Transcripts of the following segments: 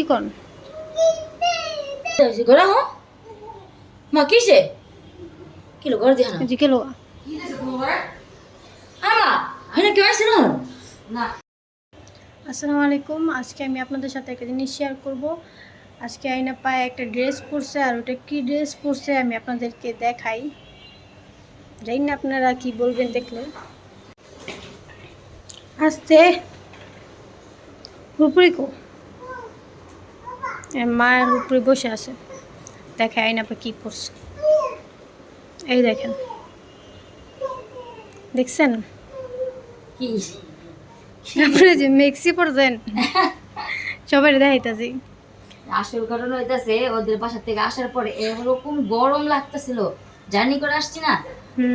কি কন? হো মা কিসে কিলো ঘর দিয়ে না জি কেলো আমা কেউ আসছে না না আসসালামু আলাইকুম। আজকে আমি আপনাদের সাথে একটা জিনিস শেয়ার করব। আজকে আইনা পায়ে একটা ড্রেস পরছে আর ওটা কি ড্রেস পরছে আমি আপনাদেরকে দেখাই। জানি না আপনারা কি বলবেন দেখলে। আসতে হুপুরি কো। মায়ের উপরে বসে আছে। দেখে আইনা পা কি পরছে এই দেখেন। দেখছেন? আপনি যে মেক্সি পরছেন সবাই দেখাইতাছি। আসল কারণ হইতাছে ওদের বাসা থেকে আসার পরে এরকম গরম লাগতেছিল। জার্নি করে আসছি না?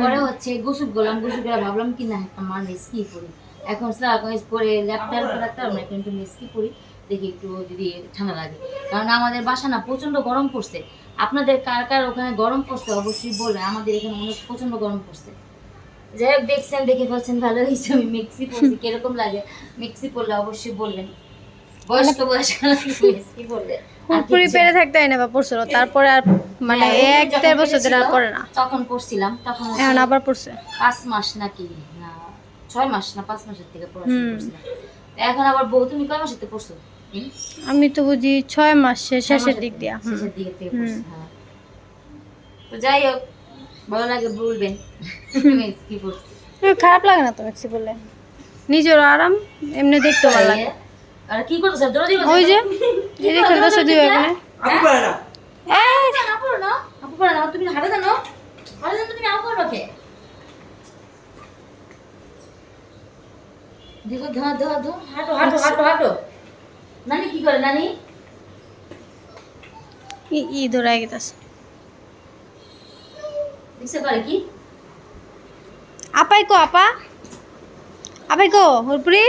পরে হচ্ছে গোসল করলাম গোসল করে ভাবলাম কি না একটা মা মেসকি করি? এখন স্যার পরে ল্যাপটপ রাখতাম না কিন্তু মেসকি পরি দেখি একটু যদি ঠান্ডা লাগে। কারণ আমাদের বাসা না প্রচণ্ড গরম পড়ছে। আপনাদের কার কার ওখানে গরম পড়ছে অবশ্যই বলবেন। আমাদের এখানে অনেক প্রচণ্ড গরম পড়ছে। যাই হোক দেখছেন দেখে ফেলছেন ভালো হয়েছে। আমি মিক্সি পড়ছি কীরকম লাগে? মিক্সি পড়লে অবশ্যই বলবেন। বয়স্ক বয়স্ক মিক্সি পড়লে আর পেরে থাকতে হয় না বা পড়ছিল। তারপরে আর মানে হ্যাঁ, এক দেড় বছর ধরে আর পড়ে না। তখন পড়ছিলাম। তখন এখন আবার পড়ছে। পাঁচ মাস নাকি? না ছয় মাস না পাঁচ মাসের থেকে পড়াশোনা করছিলাম। এখন আবার বউ তুমি কয় মাসের থেকে পড়ছো? আমি তো বুঝি ছয় মাসের শেষের দিক দিয়া। শেষের দিকে থেকে হুম। হ্যাঁ। তো যাই হোক ভালো লাগে বলবেন। কি পড়ছি? আমার খারাপ লাগে না তো মেক্সি পড়লে? নিজের আরাম এমনি দেখতে ভালো লাগে। আর কি করতেছ দৌড়াদি ওই যে এই এখানে আপু পারে না। এই আপু না আপু পারে না। তুমি হাঁটা জানো? হাঁটা জানো তুমি আপু পারবে কে? দেখো ধোয়া ধোয়া ধো হাঁটো হাঁটো হাঁটো হাঁটো। নানি কি করে নানি? ই- ই দৌড়াই গেতেছে দেখছে করে কি? আপাই কো আপা। আপাই কো হুপুরি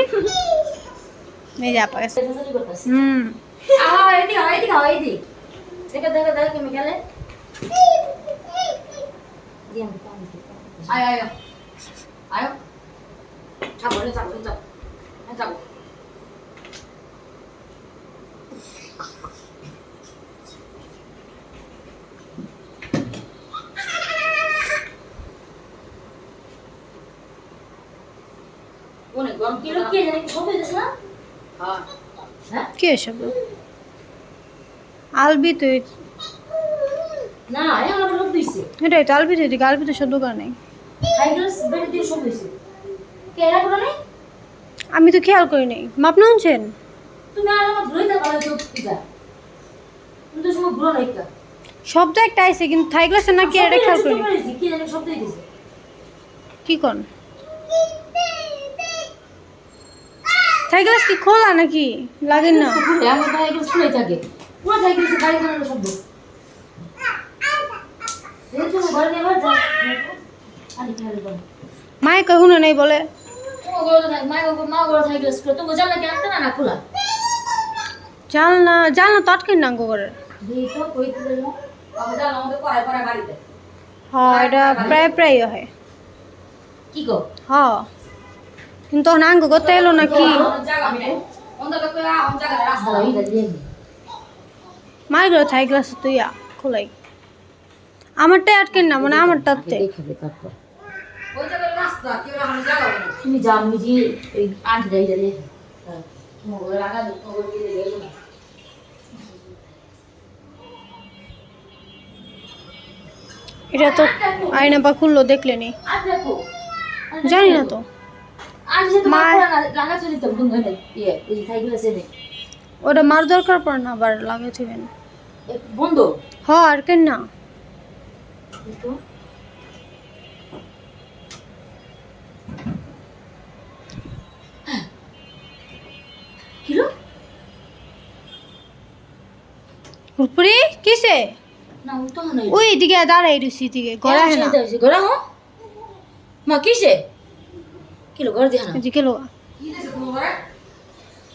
এই যে আপা গেছে। হুম। আহা এদিকে আহ এদিকে আহ এদিকে। দেখো দেখো দেখো পানি দিই। আয় আয় আয়। আয়। যাব যাব যাব হ্যাঁ যাব অনেক গরম কিলো কে এসব? আলবি তো না এখন আবার শব্দ হইছে। এটাই তো আলবি তো এদিকে আলবি তো শব্দ করে নাই। আমি তো খেয়াল করি নাই। মাপ না কা শব্দ একটা আইছে কিন্তু থাই না কি এটা খেয়াল করি কি কোন? থাই গ্লাস কি খোলা নাকি? লাগে না। আমার খুলে থাকে। পুরো গাড়ি চালানোর শব্দ। তো মায়ে কখনো নেই বলে? জানলা কি আনতে না করে তো জানলা হ্যাঁ এটা প্রায় প্রায় হয়। কি গো? হ্যাঁ কিন্তু নাঙ্গ করতে এলো নাকি মায়ের ঘরে থাই গ্লাস তুই খোলাই আমারটাই আটকে না মানে আমারটাতে তুমি যাও নিজে ওই আন্টি যাই যাই মোবাইল লাগা মোবাইল দিয়ে গেল এটা তো আয়না বা খুললো দেখলেনি জানি না তো ওটা মার দরকার পড়ে না আবার লাগে থিবেন বন্ধ? হ আর কেন না। উপরে কিসে? ওই দিকে দাঁড়াই রয়েছি দিকে ঘরে আহে না গড়া হো মা কিসে? কিলো ঘর দিয়া না। এদিকে লো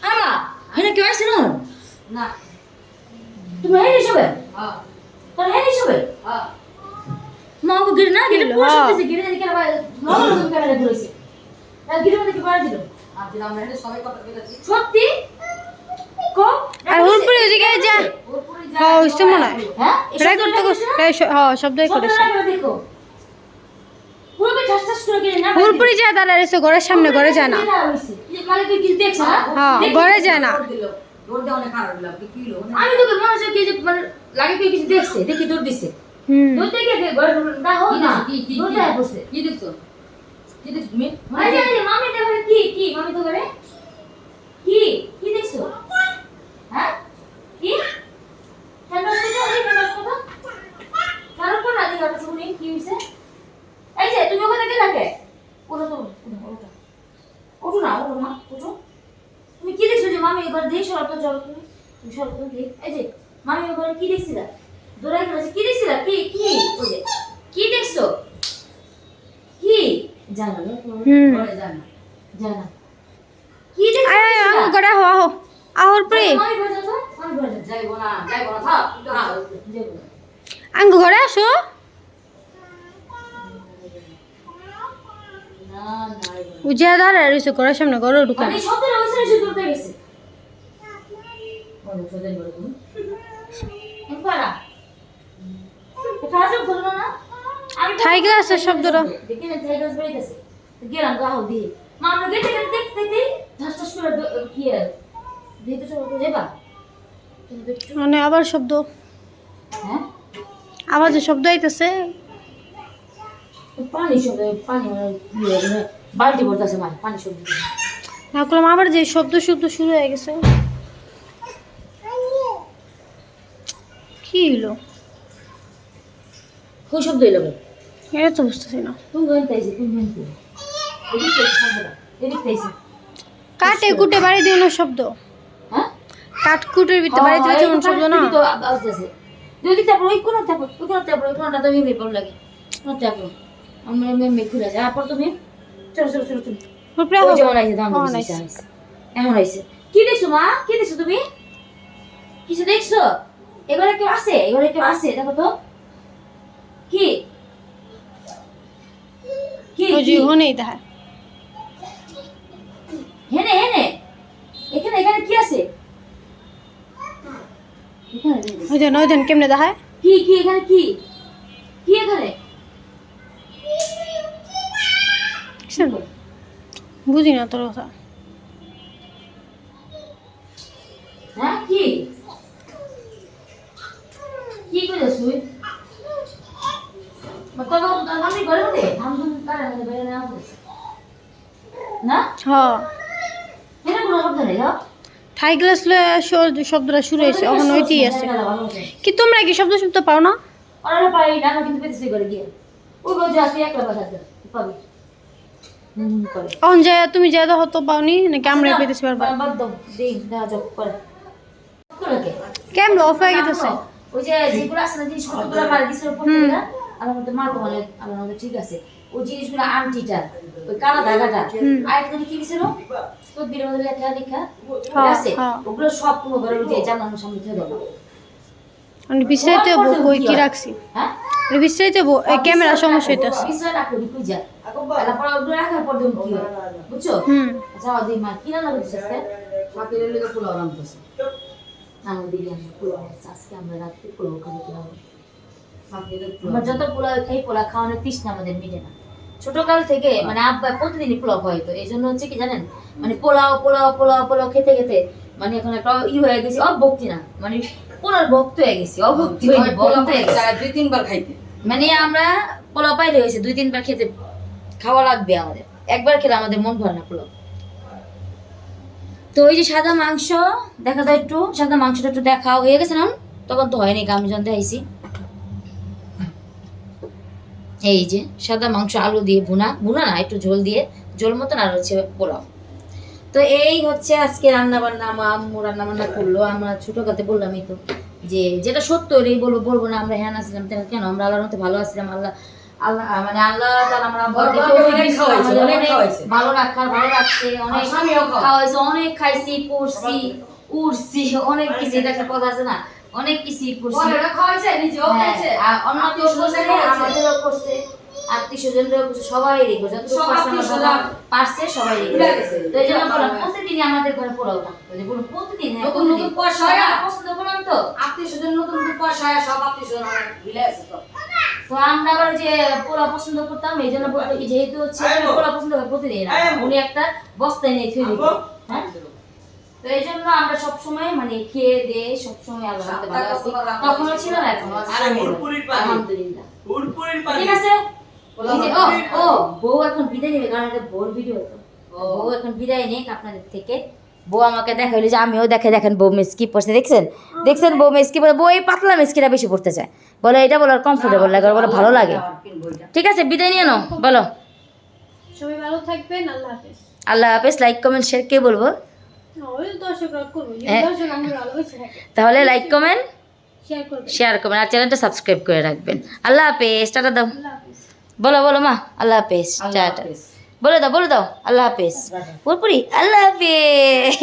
আমা হেনে কেউ আসছে না না তুমি হেনে সবে হ্যাঁ তোর হেনে সবে হ্যাঁ মা ওকে গিরে না গিরে পুরো হ্যাঁ। গিরে দিকে আবার মা তুমি ক্যামেরা ঘুরেছে আর গিরে মধ্যে কি পাড়া দিল মনে হ্যাঁ শব্দই করেছে দেখো পুরোপুরি ঠাস ঠাস করে গেলে না? পুরোপুরি যায় দাঁড়া রয়েছে ঘরের সামনে ঘরে যায় না। মানে দেখছ না হ্যাঁ? ঘরে যায় না। আমি তোকে মনে হচ্ছে কি যে মানে লাগে তুই কিছু দেখছে দেখি দৌড় দিছে। দৌড় দেখে ঘরে না হোক না দৌড় দেয় বসে। আরে আরে মামি তো কি কি মামি তো ঘরে? কি কি দেখছ হ্যাঁ কি ঠান্ডা হচ্ছে তো এই ঠান্ডা হচ্ছে তো কারণ কোন আদি ঘরে শুনি কি হইছে এই যে তুমি ওখানে গেলা কে ওঠো তো ওঠো ওঠো ওঠো না ওঠো না ওঠো তুমি কি দেখছ যে মামি এবার দিয়ে সরো তো চলো তুমি তুমি সরো তো দিয়ে এই যে মামি এবার কি দেখছিলা দৌড়াই গেল কি দেখছিলা কি কি ওই যে কি দেখছ কি জানো না হুম জানা কি দেখছ আয় আয় আহ ঘরে আহো আহো আহর পরে মামি ঘরে যাও তো মামি ঘরে যাও যাইবো না যাইবো না? থাক যাইবো না আঙ্গ ঘরে আসো। না না উজা দাঁড়া রয়েছে ঘরের সামনে ঘরে ঢুকে। মানে না? গ্লাসের শব্দটা দেখি না থাই গ্লাস বেরিয়েছে গেলাম গাও দিয়ে মা আমরা গেটে গেটে দেখতে দেখতে ঠাস ঠাস করে কি আর দিতে চলো তো যাবা তুমি তো একটু- মানে আবার শব্দ। হ্যাঁ আওয়াজে শব্দ আইতেছে। পানি শব্দ পানি মানে মানে বালতি পড়তেছে মানে পানি শব্দ। না করলাম আবার যে শব্দ শব্দ শুরু হয়ে গেছে। কি হলো খুব শব্দ এলো। এটা তো বুঝতেছি না। তুমি তুমি কাটে কুটে বাড়ি দিয়ে শব্দ। হ্যাঁ? কাঠ কুটের ভিতরে বাড়ি দিয়ে যেমন শব্দ না। যদি তারপর ওই কোনো তারপর ওই কোনো তারপর ওই কোনোটা তো ভেবে পড়ো লাগে। কোনো তারপর আমরা মেমে ঘুরে যায় তারপর তুমি চলো চলো চলো। যেমন দাম হ্যাঁ, nice. এখন আইছে? কি দেখছ মা? কি দেখছ তুমি? কিছু দেখছ? এবারে কেউ আছে? এবারে কেউ আছে? দেখো তো। কি? কি? হনেই দেখা। হেনে হেনে। এখানে এখানে কি আছে? ওই দেন কেমনে দেখায়? কি কি এখানে কি? কি এখানে? বুঝি না তোর কথা। হ্যাঁ কি? কি করে শুই ধুন কারে মধ্যে? হ্যাঁ থাই গ্লাস শব্দটা শুরু হয়েছে এখন ওইটাই আছে। কি তোমরা কি শব্দ শব্দ পাও না? ওরা পাই না কিন্তু পেতেছি করে গিয়ে। ওই রোজ আসি একলা বাজার পাবি। হুম হুম করে। এখন যায় তুমি যা দেখো তো পাওনি নাকি আমরা পেতেছি পারবা বাদ দাও দেই দেখা যাক করে। করে অফ হয়ে গেছে ওই যে যেগুলো আছে না জিনিসপত্রগুলো মারা দিছে উপর থেকে না আমার মধ্যে মারবো মানে আমার ঠিক আছে। ওই জিনিসগুলো আন্টিটা ওই কালা ধাগাটা। আর একটা কি দিছিল? মধ্যে লেখা লেখা হ্যাঁ, আছে? হ্যাঁ। ওগুলো সব পুরো ঘরে ওই যে জানানোর সামনে থেকে দেবো। মানে বিস্তারিত বো কই কি রাখছি? হ্যাঁ? মানে বিস্তারিত ক্যামেরা সমস্যা হইতাছে বিষয় রাখো রিপুই যা। তারপর ওগুলো রাখার পর দেখুন কি হয়। বুঝছ? হুম। আচ্ছা ওদের মা কি আজকে? লেগে আমার দিদি আমি পোলাও আজকে আমরা রাত্রে যত পোলাও খাই পোলাও খাওয়ানোর তৃষ্ণা আমাদের মিটে না। ছোটকাল থেকে মানে আব্বা প্রতিদিনই পোলাও খাওয়াইতো। এই জন্য হচ্ছে কি জানেন? মানে পোলাও পোলাও পোলাও পোলাও খেতে খেতে মানে এখন একটা ই হয়ে গেছে অভক্তি না। মানে পোলার ভক্ত হয়ে গেছি অভক্তি হয়ে ভক্ত হয়ে দুই তিনবার খাইতে। মানে আমরা পোলাও পাইলে হয়েছে দুই তিনবার খেতে খাওয়া লাগবে আমাদের। একবার খেলে আমাদের মন ভরে না পোলাও। তো ওই যে সাদা মাংস দেখা যায় একটু সাদা মাংসটা একটু দেখা হয়ে গেছে না? তখন তো হয়নি আমি জানতে আইছি। এই যে সাদা মাংস আলু দিয়ে ভুনা ভুনা না একটু ঝোল দিয়ে ঝোল মতন আর হচ্ছে পোলাও। তো এই হচ্ছে আজকে রান্না বান্না আমার আম্মু রান্না বান্না করল আমরা ছোট কাতে বললামই তো যে যেটা সত্য ওটাই বলব বলব না আমরা হ্যাঁ আসলাম তেন কেন? আমরা আল্লাহর মধ্যে ভালো আসলাম আল্লাহ আল্লাহ মানে আল্লাহ আমরা অনেক দিছে, খাওয়াইছে, আমাদের অনেক অনেক খাওয়াইছে। ভালো রাখার ভালো রাখছে অনেক খাওয়াইছে অনেক খাইছি পড়ছি উড়ছি অনেক কিছু এটা একটা কথা আছে না? অনেক কিছুই করছি। বড়রা খাওয়াইছে? নিজেও হ্যাঁ, খাইছে? আর অন্য কেউ করছে আমাদেরও করছে আত্মীয় স্বজনরাও করছে সবাই রেখে যত পারছে আত্মীয় আমার স্বজন বাবা পারছে সবাই রেখে তো এই জন্য বললাম প্রতিদিনই আমাদের ঘরে পোলাও থাকতো। যে বলুন প্রতিদিন হ্যাঁ, নতুন নতুন পয়সা হয়। পছন্দ করলাম তো। আত্মীয় স্বজন নতুন নতুন পয়সা হয়, সব আত্মীয় স্বজন আমার মিলে আছে সব তো আমরা আবার যে পোলা পছন্দ করতাম এই জন্য যেহেতু হচ্ছে পোলা পছন্দ করে প্রতিদিন। উনি একটা বস্তায় নিয়ে থুয়ে দিত। হ্যাঁ? তো এই জন্য আমরা সবসময় মানে খেয়ে দিয়ে সবসময় আছি তখনও ছিল না এখনও। আলহামদুলিল্লাহ। ঠিক আছে? ও ও বউ এখন বিদায় নেবে কারণ এটা বউর ভিডিও তো। বউ এখন বিদায় নেক আপনাদের থেকে। বউ আমাকে দেখাইলো যে আমিও দেখে দেখেন বউ মেসকি পড়ছে দেখছেন? দেখছেন বউ মেসকি পড়ে বউ এই পাতলা মেসকিটা বেশি পড়তে চায়। বলো এটা বলে কমফোর্টেবল লাগে বলে ভালো লাগে। ঠিক আছে বিদায় নিয়ে নাও বলো। সবাই ভালো থাকবেন আল্লাহ হাফেজ। আল্লাহ হাফেজ লাইক কমেন্ট শেয়ার কে বলব? হ্যাঁ। তাহলে লাইক কমেন্ট শেয়ার করবেন আর চ্যানেলটা সাবস্ক্রাইব করে রাখবেন। আল্লাহ হাফেজ টাটা দাও। বলো বলো মা আল্লাহ হাফেজ টাটা। বলে দাও বলে দাও আল্লাহ হাফেজ। পুরোপুরি আল্লাহ হাফেজ।